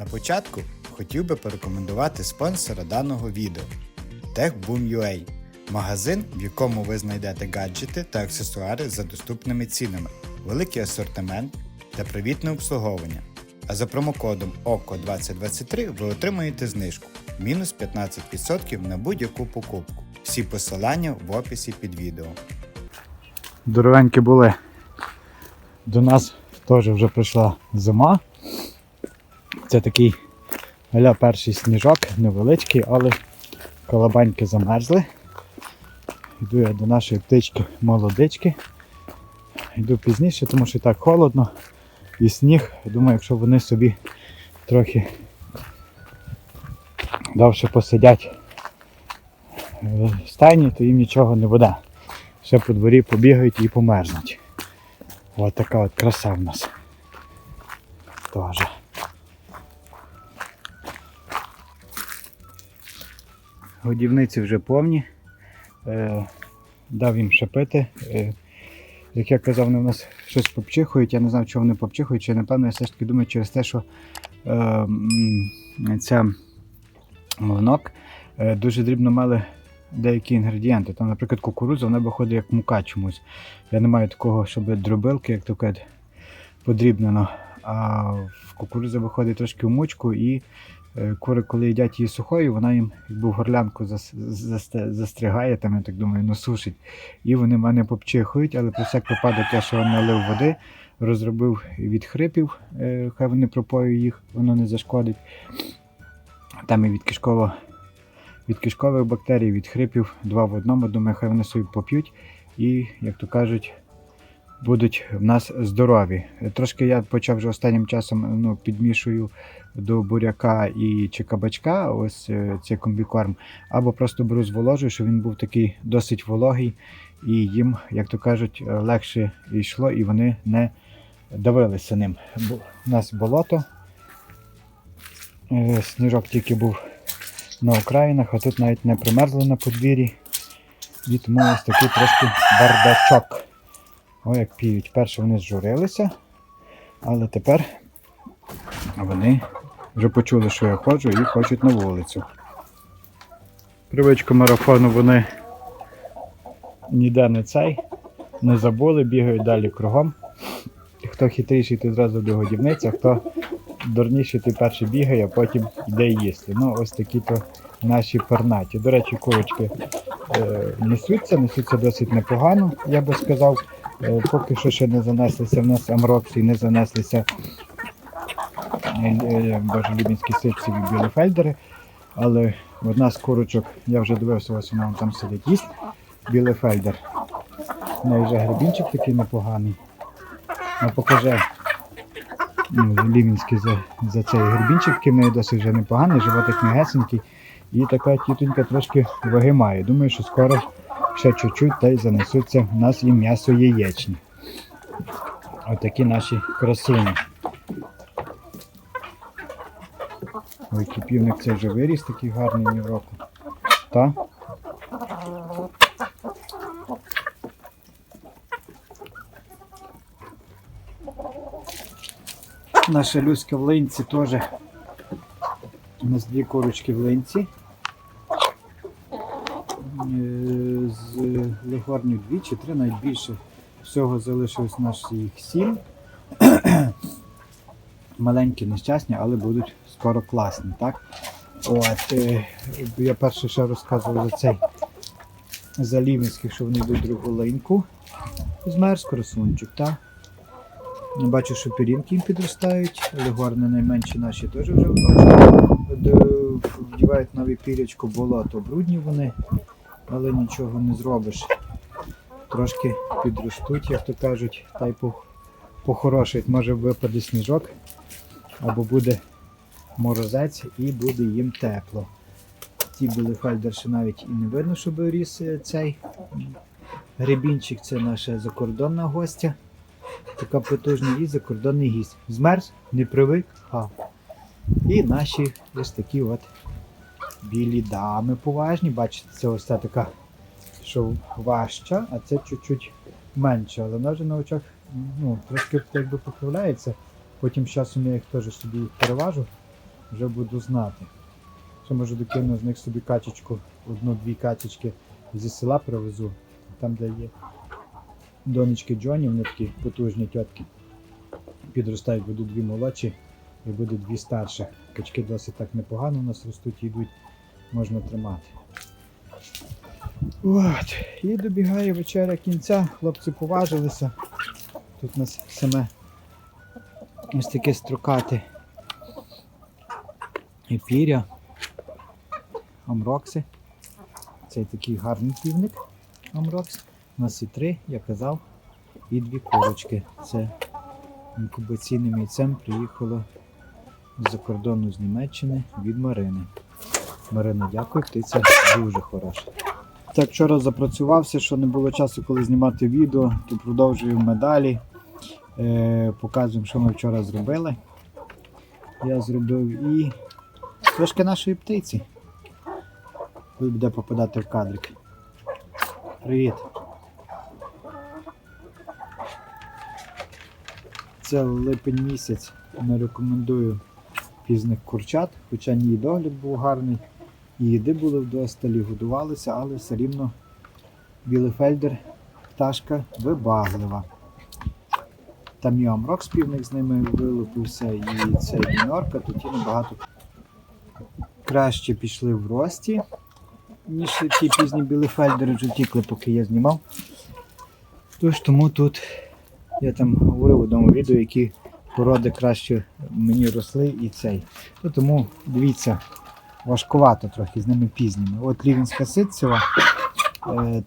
На початку хотів би порекомендувати спонсора даного відео TechBoom.ua – магазин, в якому ви знайдете гаджети та аксесуари за доступними цінами, великий асортимент та привітне обслуговування. А за промокодом OKO2023 ви отримаєте знижку мінус 15% на будь-яку покупку. Всі посилання в описі під відео. Здоровенькі були. До нас теж вже прийшла зима. Це такий аля перший сніжок, невеличкий, але колобаньки замерзли. Йду я до нашої птички молодички. Йду пізніше, тому що так холодно і сніг. Думаю, якщо вони собі трохи довше посидять в стайні, то їм нічого не буде. Ще по дворі побігають і померзнуть. Ось така от краса в нас. Тоже. Годівниці вже повні. Е, дав їм ще пити. Е, як я казав, вони в нас щось попчихують. Я не знаю, чого вони попчихують, чи напевно я все ж таки думаю через те, що е, ця млинок дуже дрібно мали деякі інгредієнти. Там, наприклад, кукурудза, вона виходить як мука чомусь. Я не маю такого, щоб дробилки, як то кажуть, подрібнено. А в кукурудза виходить трошки в мучку і кури, коли їдять її сухою, вона їм якби в горлянку зас- застрягає, там, я так думаю, ну сушить. І вони мене попчихують, але про всяк випадок я ще налив води, розробив від хрипів, е, хай вони пропою їх, воно не зашкодить. Там і від кишкового від кишкових бактерій, від хрипів, два в одному. Думаю, хай вони собі поп'ють і, як то кажуть, будуть в нас здорові. Трошки я почав вже останнім часом ну, підмішую до буряка і чи кабачка, ось е, цей комбікорм, або просто беру зволожую, щоб він був такий досить вологий, і їм, як то кажуть, е, легше йшло, і вони не давилися ним. Бо У нас болото. Е, Сніжок тільки був на окраїнах, а тут навіть не примерзли на подвір'ї. І тому ось такий трошки бардачок. О, як піють. Перше вони зжурилися, але тепер вони вже почули, що я ходжу і хочуть на вулицю. Привичку марафону вони ніде не цей, не забули, бігають далі кругом. Хто хитріший, той зразу до годівниці, а хто дурніший, той перший бігає, а потім йде їсти. Ну, ось такі то наші пернаті. До речі, курочки е, несуться, несуться досить непогано, я би сказав. Е, поки що ще не занеслися в нас амрокси, не занеслися е, е, боже, лібінські ситці і білефельдери. Але одна з курочок, я вже дивився, ось вона там сидить їсть, білефельдер. У неї вже гребінчик такий непоганий. Ну, покаже ну, лівінський за, за цей гребінчик, який в неї досить вже непоганий, животик м'ягесенький. І така тітонька трошки ваги має. Думаю, що скоро ще чуть-чуть та й занесуться в нас і м'ясо яєчні. Отакі наші красуні. Ой, кипівник це вже виріс, такий гарний ні в року. Та? Наша Люська в линці теж. У нас дві курочки в линці. Е, З легорнів дві чи три, навіть більше. Всього залишилось нас сім. Маленькі, нещасні, але будуть скоро класні, так? От, е, я перше ще розказував за цей за Лівінських, що вони йдуть другу линьку. Змерз красунчик, так? Бачу, що пірінки їм підростають, легорни найменші наші теж вже Вдівають нові пірячку, болото брудні вони, але нічого не зробиш. Трошки підростуть, як то кажуть, та й по- похорошить. Може випаде сніжок, або буде морозець і буде їм тепло. Ті були фальдерші навіть і не видно, щоб ріс е, цей гребінчик. Це наша закордонна гостя. Така потужна і закордонний гість. Змерз, не привик, ха. І наші ось такі от білі дами поважні. Бачите, це ось така, що важча, а це чуть-чуть менша. Але вона вже на очах ну, трошки якби поправляється. Потім з часом я їх теж собі переважу. вже буду знати. Ще може докину з них собі качечку, одну-дві качечки зі села привезу, там де є донечки Джоні, вони такі потужні тітки. Підростають, будуть дві молодші і буде дві старші. Качки досить так непогано у нас ростуть і йдуть, можна тримати. От, і добігає вечеря кінця, хлопці поважилися. Тут у нас саме ось таке строкати епіря, амрокси. Цей такий гарний півник амрокс. У нас і три, я казав, і дві курочки. Це інкубаційним яйцем приїхало з-за кордону з Німеччини від Марини. Марина, дякую, птиця дуже хороша. Так, вчора запрацювався, що не було часу, коли знімати відео, то продовжуємо медалі. Е, показуємо, що ми вчора зробили. Я зробив і трошки нашої птиці. Коли буде попадати в кадрик. Привіт. Це липень місяць. Не рекомендую пізних курчат, хоча ні догляд був гарний, їди були вдосталі, годувалися, але все рівно білефельдер пташка вибаглива. Там і Амрок співник з ними вилупився, і цей мінорка, тут і набагато краще пішли в рості, ніж ті пізні білефельдери вже втікли, поки я знімав. Тож тому тут я там говорив в одному відео, які породи краще мені росли і цей. Ну, тому дивіться, важкувато трохи з ними пізніми. От Лівінська ситцева,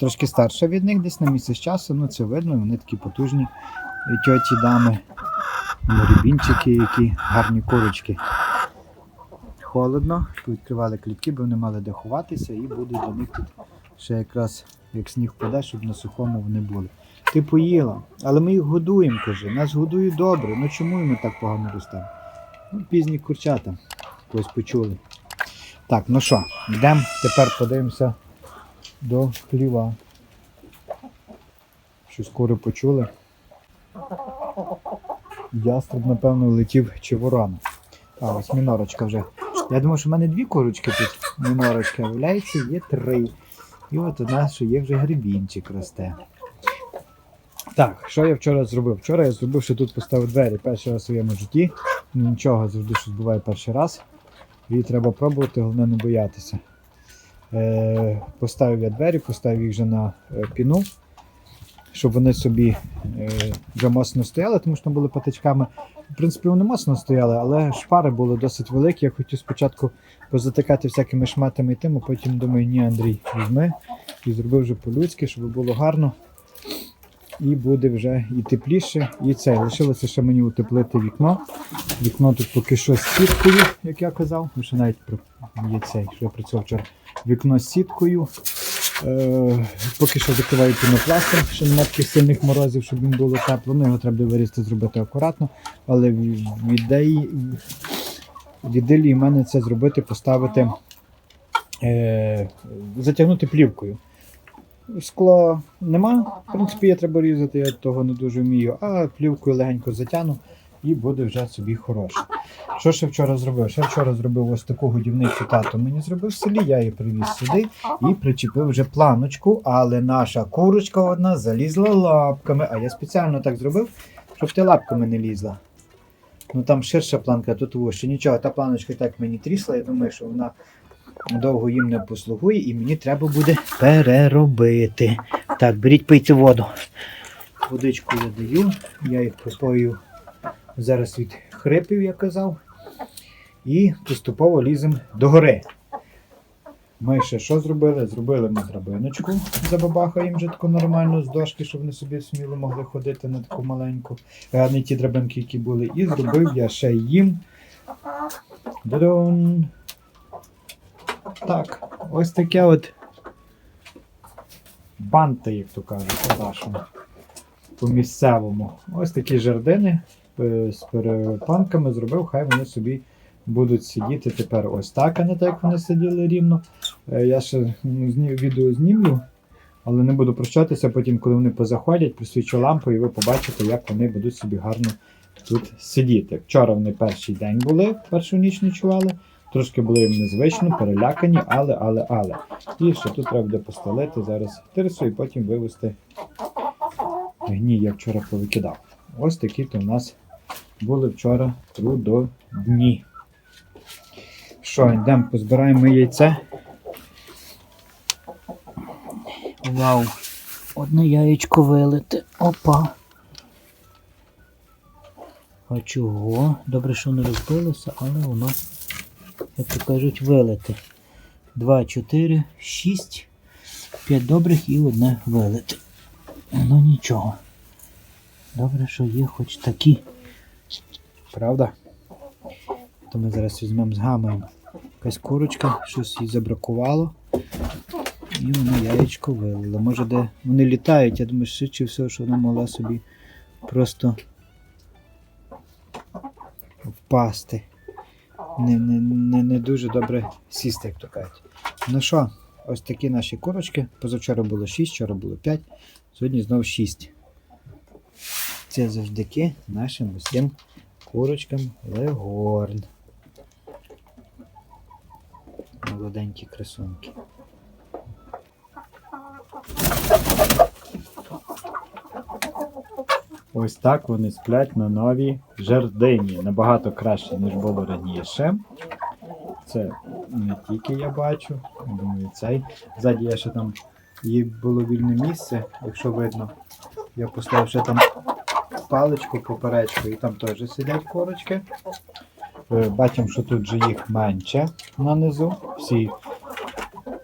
трошки старша від них, десь на місяць часу, ну це видно, вони такі потужні тьоті дами, рібінчики, які гарні курочки. Холодно, відкривали клітки, бо вони мали де ховатися, і буде для них тут ще якраз як сніг впаде, щоб на сухому вони були. Ти поїла, але ми їх годуємо, каже. Нас годують добре. Ну чому ми так погано ростемо? Ну, пізні курчата. Когось почули. Так, ну що, йдемо тепер подивимося до хліва. Що скоро почули. Ястреб, напевно, летів чи ворона. А, ось мінорочка вже. Я думаю, що в мене дві курочки тут. Мінорочка, виявляється, є три. І от у нас ще є вже грибінчик росте. Так, що я вчора зробив? Вчора я зробив, що тут поставив двері перший раз у своєму житті. Нічого завжди щось буває перший раз. І треба пробувати, головне не боятися. Е, поставив я двері, поставив їх вже на е, піну, щоб вони собі е, вже моцно стояли, тому що були патичками. В принципі, вони моцно стояли, але шпари були досить великі. Я хотів спочатку позатикати всякими шматами і тим, а потім думаю, ні, Андрій, візьми і зробив вже по-людськи, щоб було гарно і буде вже і тепліше, і це. Лишилося ще мені утеплити вікно. Вікно тут поки що з сіткою, як я казав. Ще навіть є цей, що я працював вчора. Вікно з сіткою. Е, поки що закриваю пінопластом, ще немає таких сильних морозів, щоб він було тепло. Ну, його треба буде вирізати, зробити акуратно. Але в ідеї, в ідеалі в мене це зробити, поставити, е, затягнути плівкою. Скло нема, в принципі, я треба різати, я того не дуже вмію, а плівкою легенько затягну і буде вже собі хороше. Що ще вчора зробив? Ще вчора зробив ось таку годівницю тато мені зробив в селі, я її привіз сюди і причепив вже планочку, але наша курочка одна залізла лапками, а я спеціально так зробив, щоб ти лапками не лізла. Ну там ширша планка, тут вужче. Нічого, та планочка так мені трісла, я думаю, що вона довго їм не послугує, і мені треба буде переробити. Так, беріть пийте воду. Водичку я даю, я їх пропою зараз від хрипів, я казав. І поступово ліземо до гори. Ми ще що зробили? Зробили ми драбиночку, забабахаємо вже таку нормальну з дошки, щоб вони собі сміло могли ходити на таку маленьку, а не ті драбинки, які були. І зробив я ще їм. Дадон. Так, ось таке от банти, як то кажуть, по-нашому. По-місцевому. Ось такі жердини е, з перепанками зробив, хай вони собі будуть сидіти тепер ось так, а не так, як вони сиділи рівно. Е, Я ще відео знімлю, але не буду прощатися. Потім, коли вони позаходять, присвічу лампу, і ви побачите, як вони будуть собі гарно тут сидіти. Вчора вони перший день були, першу ніч ночували. Трошки було їм незвично, перелякані, але, але, але. І ще тут треба буде постелити зараз тирсу і потім вивезти гній, як вчора повикидав. Ось такі то у нас були вчора трудодні. Що, йдемо, позбираємо яйце. Вау. Одне яєчко вилите. Опа. А чого? Добре, що не розбилося, але воно, як то кажуть, вилите. Два, чотири, шість, п'ять добрих і одне вилите. Ну нічого. Добре, що є хоч такі. Правда? То ми зараз візьмемо згамаємо. Якась курочка, щось їй забракувало. І воно яєчко вилило. Може, де вони літають, я думаю, швидше всього, що вона могла собі просто впасти. Не, не, не, не дуже добре сісти, як то кажуть. Ну що, ось такі наші курочки. Позавчора було 6, вчора було 5, сьогодні знову 6. Це завдяки нашим усім курочкам Легорн. Молоденькі красунки. Ось так вони сплять на новій жердині. Набагато краще, ніж було раніше. Це не тільки я бачу, думаю, цей. Ззаді я ще там їй було вільне місце, якщо видно. Я поставив ще там паличку поперечку і там теж сидять курочки. Е, Бачимо, що тут же їх менше на низу. Всі,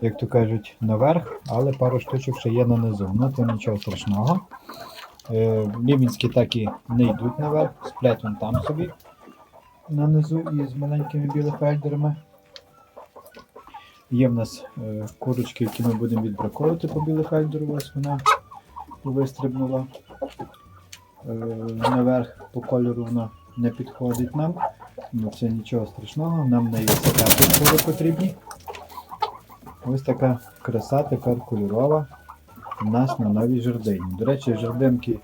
як то кажуть, наверх, але пару штучок ще є на низу. Ну то нічого страшного. Е, Лівінські так і не йдуть наверх, сплять вон там собі на низу із маленькими білофельдерами. Є в нас е, курочки, які ми будемо відбраковувати по білофельдеру. Ось вона вистрибнула е, наверх по кольору вона не підходить нам. Ну це нічого страшного, нам на її теплі кури потрібні. Ось така краса тепер кольорова у нас на новій жердині. До речі, жердинки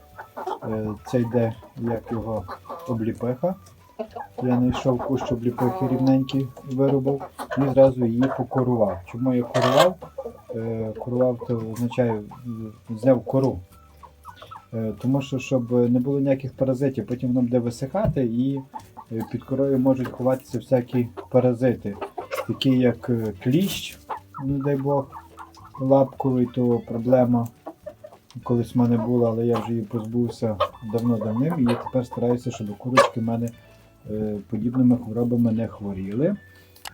е, це йде як його обліпиха. Я знайшов кущ обліпихи рівненький виробив і зразу її покорував. Чому я корував? Е, корував це означає взяв кору. Е, Тому що, щоб не було ніяких паразитів, потім воно буде висихати і під корою можуть ховатися всякі паразити, такі як кліщ, не дай Бог, лапковий, то проблема колись в мене була, але я вже її позбувся давно-давним, і я тепер стараюся, щоб курочки в мене е, подібними хворобами не хворіли.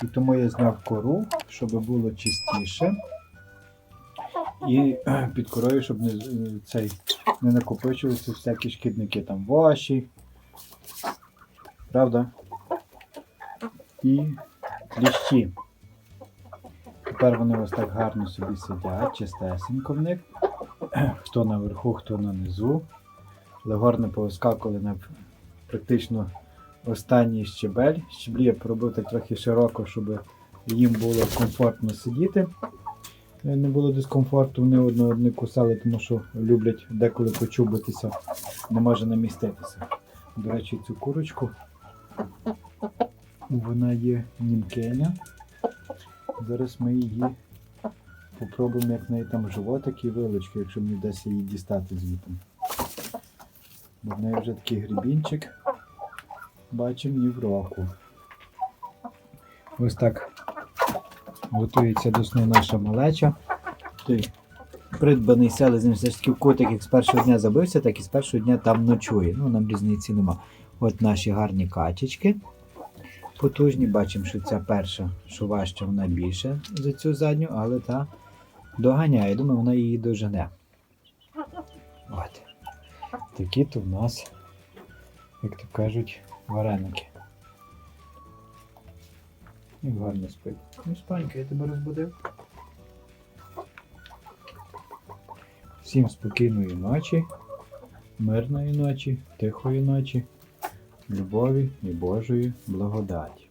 І тому я зняв кору, щоб було чистіше. І е, під корою, щоб не, е, цей, не накопичувалися всякі шкідники там воші. Правда? І кліщі. Тепер вони ось так гарно собі сидять, чистесенько в них. Хто наверху, хто на низу. Легорни повискакували на практично останній щебель. Щеблі я поробив так трохи широко, щоб їм було комфортно сидіти. Не було дискомфорту, вони одне одне кусали, тому що люблять деколи почубитися, не може наміститися. До речі, цю курочку вона є німкеня. Зараз ми її попробуємо, як в неї там животик і вилочки, якщо мені вдасться її дістати звідти. Бо в неї вже такий грибінчик. Бачимо ні в року. Ось так готується до сну наша малеча. Той придбаний селезнем все ж таки котик як з першого дня забився, так і з першого дня там ночує. Ну, нам різниці нема. От наші гарні качечки. Потужні, бачимо, що ця перша, що важча, вона більше за цю задню, але та доганяє. Думаю, вона її дожене. От. Такі то в нас, як то кажуть, вареники. І гарно спить. Ну, спанька, я тебе розбудив. Всім спокійної ночі, мирної ночі, тихої ночі, любові і Божої благодаті.